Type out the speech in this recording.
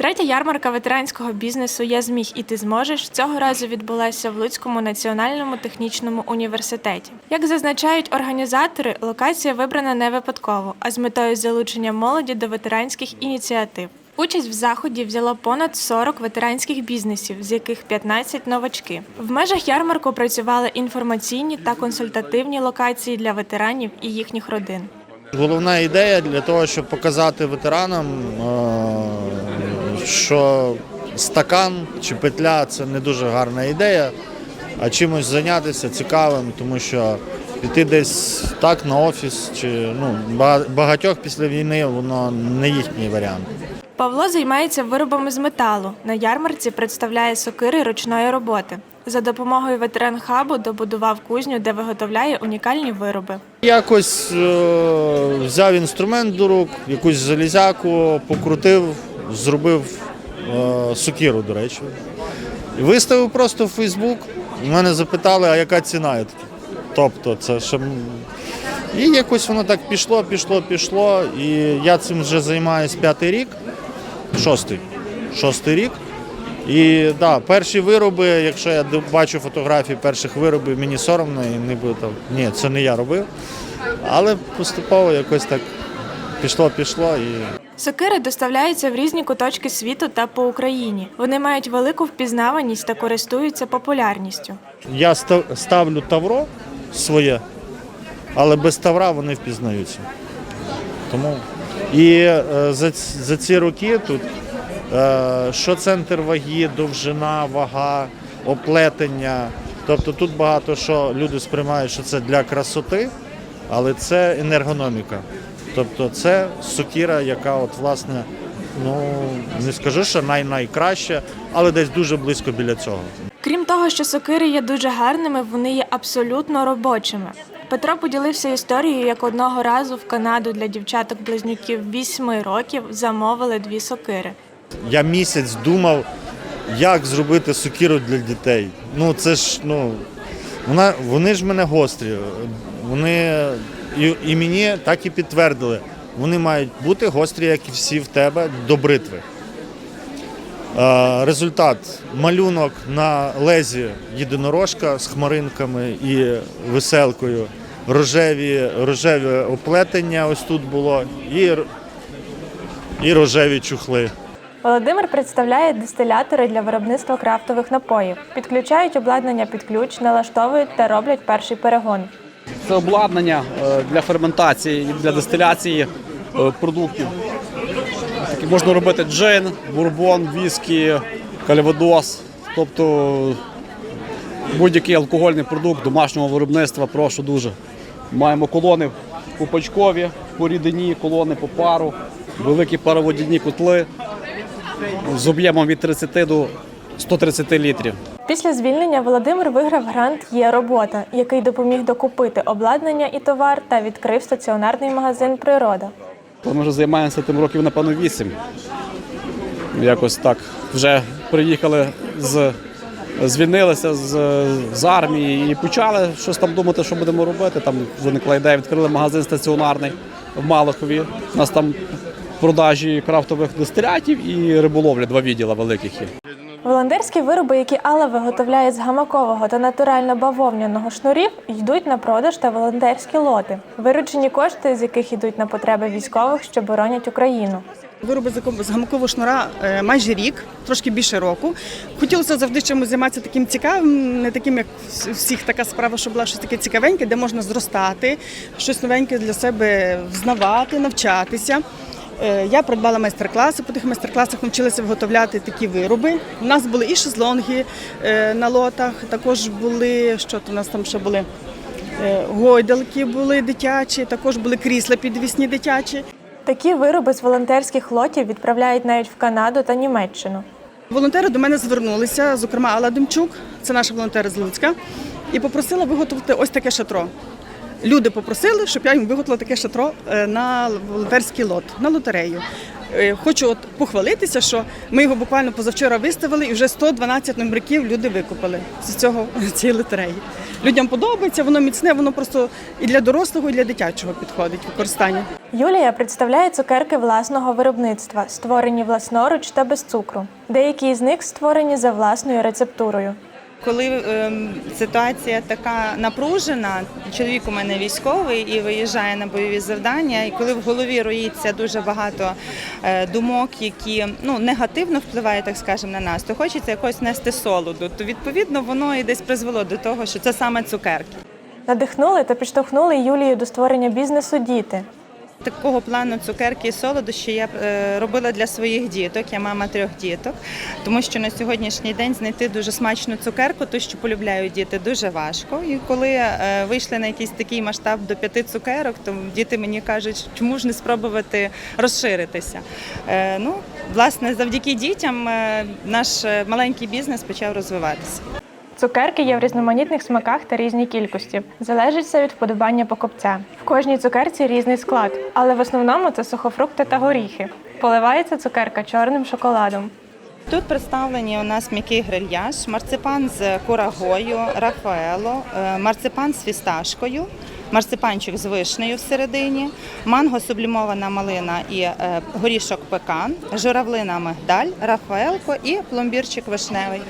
Третя ярмарка ветеранського бізнесу Я зміг і ти зможеш цього разу відбулася в Луцькому національному технічному університеті. Як зазначають організатори, локація вибрана не випадково, а з метою залучення молоді до ветеранських ініціатив. Участь в заході взяло понад 40 ветеранських бізнесів, з яких 15 – новачки. В межах ярмарку працювали інформаційні та консультативні локації для ветеранів і їхніх родин. Головна ідея для того, щоб показати ветеранам, е, що стакан чи петля це не дуже гарна ідея, а чимось зайнятися цікавим, тому що піти десь так на офіс чи ну, багатьох після війни воно не їхній варіант. Павло займається виробами з металу. На ярмарці представляє сокири ручної роботи. За допомогою ветеран-хабу добудував кузню, де виготовляє унікальні вироби. Якось е, взяв інструмент до рук, якусь залізяку, покрутив, зробив е, сокиру, до речі. Виставив просто в Фейсбук. Мене запитали, а яка ціна? Тобто, це ще. І якось воно так пішло, пішло, пішло. І я цим вже займаюся п'ятий рік, шостий. Шостий рік. І да, перші вироби, якщо я бачу фотографії перших виробів, мені соромно і не буду там. Ні, це не я робив. Але поступово якось так пішло, пішло і Сокири доставляються в різні куточки світу та по Україні. Вони мають велику впізнаваність та користуються популярністю. я ста- ставлю тавро своє, але без тавра вони впізнаються. Тому і е, за, за ці роки тут е, що центр ваги, довжина, вага, оплетення. Тобто тут багато що люди сприймають, що це для красоти, але це енергономіка. Тобто це сокіра, яка от власне, ну не скажу, що най-найкраща, але десь дуже близько біля цього. Крім того, що сокири є дуже гарними, вони є абсолютно робочими. Петро поділився історією, як одного разу в Канаду для дівчаток-близнюків 8 років замовили дві сокири. Я місяць думав, як зробити сокиру для дітей. Ну це ж ну вона, вони ж мене гострі. Вони і, і мені так і підтвердили. Вони мають бути гострі, як і всі в тебе, до бритви. Е, результат малюнок на лезі єдинорожка з хмаринками і веселкою. Рожеві, рожеві оплетення ось тут було, і, і рожеві чухли. Володимир представляє дистилятори для виробництва крафтових напоїв. Підключають обладнання під ключ, налаштовують та роблять перший перегон. Це обладнання е, для ферментації і для дистиляції е, продуктів. Можна робити джин, бурбон, віскі, кальвадос, тобто будь-який алкогольний продукт домашнього виробництва, прошу дуже. Маємо колони попачкові, по рідині, колони по пару, великі пароводяні котли з об'ємом від 30 до 130 літрів. Після звільнення Володимир виграв грант Є робота, який допоміг докупити обладнання і товар та відкрив стаціонарний магазин Природа. Ми вже займаємося тим років, напевно, вісім. Якось так. Вже приїхали з. Звільнилися з, з армії і почали щось там думати, що будемо робити. Там виникла ідея, відкрили магазин стаціонарний в Малахові. У нас там продажі крафтових дистилятів і риболовля, два відділа великих є. Волонтерські вироби, які Алла виготовляє з гамакового та натурально бавовняного шнурів, йдуть на продаж та волонтерські лоти, виручені кошти, з яких йдуть на потреби військових, що боронять Україну. Вироби з гамакового шнура е, майже рік, трошки більше року. Хотілося завжди чимось займатися таким цікавим, не таким, як всіх така справа, що була щось таке цікавеньке, де можна зростати, щось новеньке для себе взнавати, навчатися. Е, Я придбала майстер-класи. По тих майстер-класах навчилася виготовляти такі вироби. У нас були і шезлонги е, на лотах, також були, що то у нас там ще були. е, Гойдалки були дитячі, також були крісла підвісні дитячі. Такі вироби з волонтерських лотів відправляють навіть в Канаду та Німеччину. Волонтери до мене звернулися, зокрема Алла Демчук, це наша волонтер з Луцька, і попросила виготовити ось таке шатро. Люди попросили, щоб я їм виготовила таке шатро е, на волонтерський лот, на лотерею. Е, Хочу от похвалитися, що ми його буквально позавчора виставили, і вже 112 номерків люди викупили з цього цієї лотереї. Людям подобається, воно міцне, воно просто і для дорослого, і для дитячого підходить використання. Юлія представляє цукерки власного виробництва, створені власноруч та без цукру. Деякі з них створені за власною рецептурою. Коли ем, ситуація така напружена, чоловік у мене військовий і виїжджає на бойові завдання, і коли в голові роїться дуже багато е, думок, які ну негативно впливають, так скажемо, на нас, то хочеться якось нести солоду. То відповідно воно і десь призвело до того, що це саме цукерки. Надихнули та підштовхнули Юлію до створення бізнесу діти. Такого плану цукерки і солодощі я е, робила для своїх діток. Я мама трьох діток, тому що на сьогоднішній день знайти дуже смачну цукерку, ту, що полюбляють діти, дуже важко. І коли е, вийшли на якийсь такий масштаб до п'яти цукерок, то діти мені кажуть, чому ж не спробувати розширитися. Е, Ну, власне, завдяки дітям наш маленький бізнес почав розвиватися. Цукерки є в різноманітних смаках та різній кількості. Залежить все від вподобання покупця. В кожній цукерці різний склад, але в основному це сухофрукти та горіхи. Поливається цукерка чорним шоколадом. Тут представлені у нас м'який грильяж, марципан з курагою, рафаело, е, марципан з фісташкою, марципанчик з вишнею всередині, манго сублімована малина і е, горішок пекан, журавлина мигдаль, рафаелко і пломбірчик вишневий.